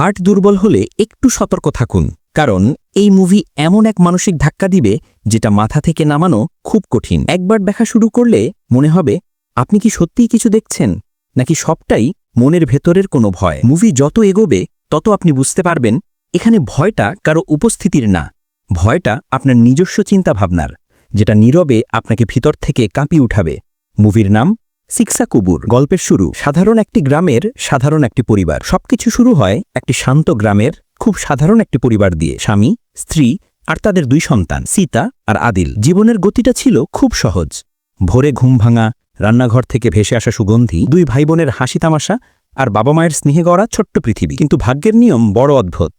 Heart দুর্বল হলে একটু সতর্ক থাকুন, কারণ এই মুভি এমন এক মানসিক ধাক্কা দিবে যেটা মাথা থেকে নামানো খুব কঠিন। একবার দেখা শুরু করলে মনে হবে, আপনি কি সত্যিই কিছু দেখছেন, নাকি সবটাই মনের ভেতরের কোনো ভয়? মুভি যত এগোবে, তত আপনি বুঝতে পারবেন, এখানে ভয়টা কারও উপস্থিতির না। ভয়টা আপনার নিজস্ব চিন্তাভাবনার, যেটা নীরবে আপনাকে ভিতর থেকে কাঁপিয়ে উঠাবে। মুভির নাম সিক্সা কুবুর গল্পের শুরু। সাধারণ একটি গ্রামের সাধারণ একটি পরিবার। সবকিছু শুরু হয় একটি শান্ত গ্রামের খুব সাধারণ একটি পরিবার দিয়ে। স্বামী, স্ত্রী আর তাদের দুই সন্তান, সীতা আর আদিল। জীবনের গতিটা ছিল খুব সহজ। ভোরে ঘুম ভাঙা, রান্নাঘর থেকে ভেসে আসা সুগন্ধি, দুই ভাই বোনের হাসি তামাশা আর বাবা মায়ের স্নেহে গড়া ছোট্ট পৃথিবী। কিন্তু ভাগ্যের নিয়ম বড় অদ্ভুত।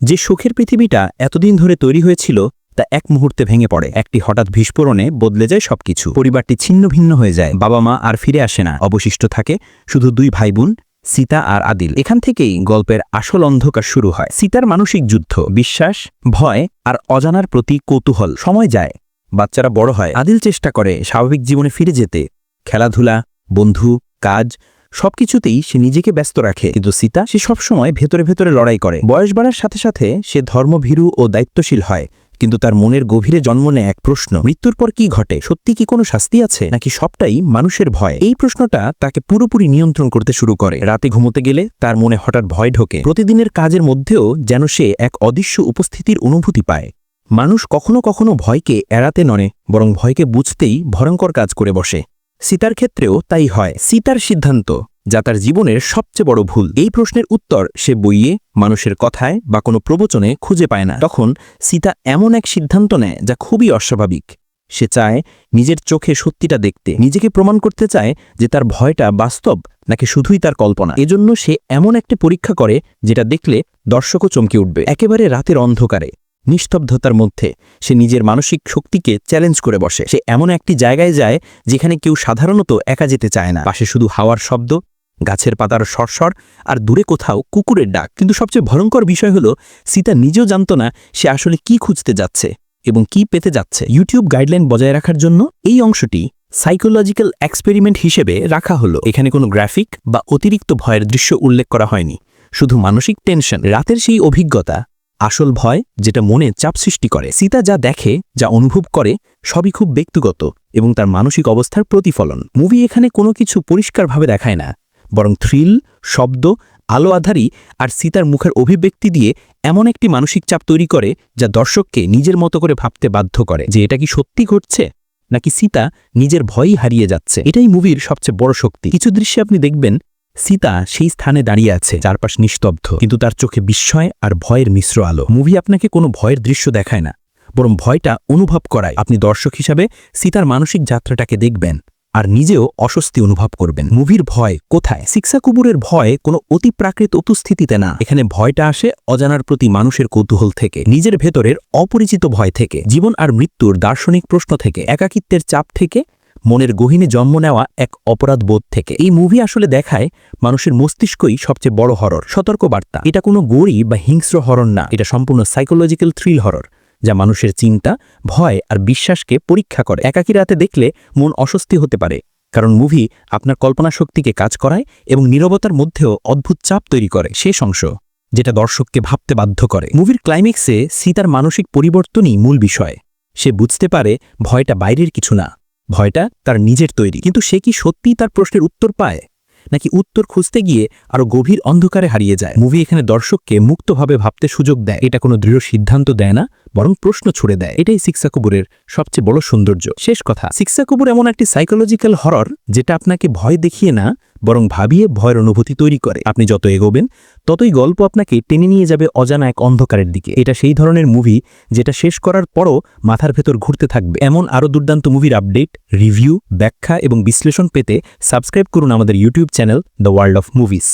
যে সুখের পৃথিবীটা এতদিন ধরে তৈরি হয়েছিল তা এক মুহূর্তে ভেঙে পড়ে। একটি হঠাৎ বিস্ফোরণে বদলে যায় সবকিছু। পরিবারটি ছিন্ন ভিন্ন হয়ে যায়। বাবা মা আর ফিরে আসে না। অবশিষ্ট থাকে শুধু দুই ভাই বোন সীতা আর আদিল। এখান থেকেই গল্পের আসল অন্ধকার শুরু হয়। সীতার মানসিক যুদ্ধ, বিশ্বাস, ভয় আর অজানার প্রতি কৌতূহল। সময় যায়, বাচ্চারা বড় হয়। আদিল চেষ্টা করে স্বাভাবিক জীবনে ফিরে যেতে। খেলাধুলা, বন্ধু, কাজ, সবকিছুতেই সে নিজেকে ব্যস্ত রাখে। কিন্তু সীতা সে সবসময় ভেতরে ভেতরে লড়াই করে। বয়স বাড়ার সাথে সাথে সে ধর্মভীরু ও দায়িত্বশীল হয়। কিন্তু তার মনের গভীরে জন্ম নেয় এক প্রশ্ন। মৃত্যুর পর কি ঘটে? সত্যি কি কোনো শাস্তি আছে? নাকি সবটাই মানুষের ভয়? এই প্রশ্নটা তাকে পুরোপুরি নিয়ন্ত্রণ করতে শুরু করে। রাতে ঘুমোতে গেলে তার মনে হঠাৎ ভয় ঢোকে। প্রতিদিনের কাজের মধ্যেও যেন সে এক অদৃশ্য উপস্থিতির অনুভূতি পায়। মানুষ কখনো কখনো ভয়কে এড়াতে ননে বরং ভয়কে বুঝতেই ভয়ঙ্কর কাজ করে বসে। সীতার ক্ষেত্রেও তাই হয়। সীতার সিদ্ধান্ত। যা তার জীবনের সবচেয়ে বড় ভুল। এই প্রশ্নের উত্তর সে বইয়ে, মানুষের কথায় বা কোনো প্রবচনে খুঁজে পায় না। তখন সীতা এমন এক সিদ্ধান্ত নেয় যা খুবই অস্বাভাবিক। সে চায় নিজের চোখে সত্যিটা দেখতে। নিজেকে প্রমাণ করতে চায় যে তার ভয়টা বাস্তব নাকি শুধুই তার কল্পনা। এজন্য সে এমন একটা পরীক্ষা করে যেটা দেখলে দর্শকও চমকে উঠবে। একেবারে রাতের অন্ধকারে, নিস্তব্ধতার মধ্যে, সে নিজের মানসিক শক্তিকে চ্যালেঞ্জ করে বসে। সে এমন একটি জায়গায় যায় যেখানে কেউ সাধারণত একা যেতে চায় না। পাশে শুধু হাওয়ার শব্দ গাছের পাতার সরসর আর দূরে কোথাও কুকুরের ডাক। কিন্তু সবচেয়ে ভয়ঙ্কর বিষয় হল, সীতা নিজেও জানত না সে আসলে কি খুঁজতে যাচ্ছে এবং কি পেতে যাচ্ছে। ইউটিউব গাইডলাইন বজায় রাখার জন্য এই অংশটি সাইকোলজিক্যাল এক্সপেরিমেন্ট হিসেবে রাখা হলো। এখানে কোনো গ্রাফিক বা অতিরিক্ত ভয়ের দৃশ্য উল্লেখ করা হয়নি। শুধু মানসিক টেনশন রাতের সেই অভিজ্ঞতা, আসল ভয় যেটা মনে চাপ সৃষ্টি করে। সীতা যা দেখে, যা অনুভব করে, সবই খুব ব্যক্তিগত এবং তার মানসিক অবস্থার প্রতিফলন। মুভি এখানে কোনো কিছু পরিষ্কারভাবে দেখায় না। বরং থ্রিল শব্দ, আলো আধারি আর সীতার মুখের অভিব্যক্তি দিয়ে এমন একটি মানসিক চাপ তৈরি করে যা দর্শককে নিজের মতো করে ভাবতে বাধ্য করে। যে এটা কি সত্যি ঘটছে, নাকি সীতা নিজের ভয়ই হারিয়ে যাচ্ছে? এটাই মুভির সবচেয়ে বড় শক্তি। কিছু দৃশ্যে আপনি দেখবেন, সীতা সেই স্থানে দাঁড়িয়ে আছে, চারপাশ নিস্তব্ধ। কিন্তু তার চোখে বিস্ময় আর ভয়ের মিশ্র আলো। মুভি আপনাকে কোনো ভয়ের দৃশ্য দেখায় না, বরং ভয়টা অনুভব করায়। আপনি দর্শক হিসাবে সীতার মানসিক যাত্রাটাকে দেখবেন। আর নিজেও অস্বস্তি অনুভব করবেন। মুভির ভয় কোথায়? শিক্ষা কুবুরের ভয় কোনো অতিপ্রাকৃত উপস্থিতিতে না। এখানে ভয়টা আসে অজানার প্রতি মানুষের কৌতূহল থেকে, নিজের ভেতরের অপরিচিত ভয় থেকে, জীবন আর মৃত্যুর দার্শনিক প্রশ্ন থেকে, একাকিত্বের চাপ থেকে, মনের গহীনে জন্ম নেওয়া এক অপরাধ বোধ থেকে। এই মুভি আসলে দেখায় মানুষের মস্তিষ্কই সবচেয়ে বড় হরর সতর্ক বার্তা এটা কোনো গড়ি বা হিংস্র হরর না, এটা সম্পূর্ণ সাইকোলজিক্যাল থ্রিল হরর যা মানুষের চিন্তা, ভয় আর বিশ্বাসকে পরীক্ষা করে। একাকী রাতে দেখলে মন অস্বস্তি হতে পারে, কারণ মুভি আপনার কল্পনা শক্তিকে কাজ করায় এবং নীরবতার মধ্যেও অদ্ভুত চাপ তৈরি করে। শেষ অংশ, যেটা দর্শককে ভাবতে বাধ্য করে। মুভির ক্লাইম্যাক্সে সীতার মানসিক পরিবর্তনই মূল বিষয়। সে বুঝতে পারে ভয়টা বাইরের কিছু না, ভয়টা তার নিজের তৈরি। কিন্তু সে কি সত্যিই তার প্রশ্নের উত্তর পায়? নাকি উত্তর খুঁজতে গিয়ে আরও গভীর অন্ধকারে হারিয়ে যায়? মুভি এখানে দর্শককে মুক্তভাবে ভাবতে সুযোগ দেয়। এটা কোনো দৃঢ় সিদ্ধান্ত দেয় না বরং প্রশ্ন ছুড়ে দেয়। এটাই শিক্ষা কুবুরের সবচেয়ে বড় সৌন্দর্য। শেষ কথা। শিক্ষা কুবুর এমন একটি সাইকোলজিক্যাল হরর যেটা আপনাকে ভয় দেখিয়ে না, বরং ভাবিয়ে ভয়ের অনুভূতি তৈরি করে। আপনি যত এগোবেন, ততই গল্প আপনাকে টেনে নিয়ে যাবে অজানা এক অন্ধকারের দিকে। এটা সেই ধরনের মুভি যেটা শেষ করার পরও মাথার ভেতর ঘুরতে থাকবে। এমন আরও দুর্দান্ত মুভির আপডেট রিভিউ ব্যাখ্যা এবং বিশ্লেষণ পেতে সাবস্ক্রাইব করুন আমাদের YouTube channel the world of movies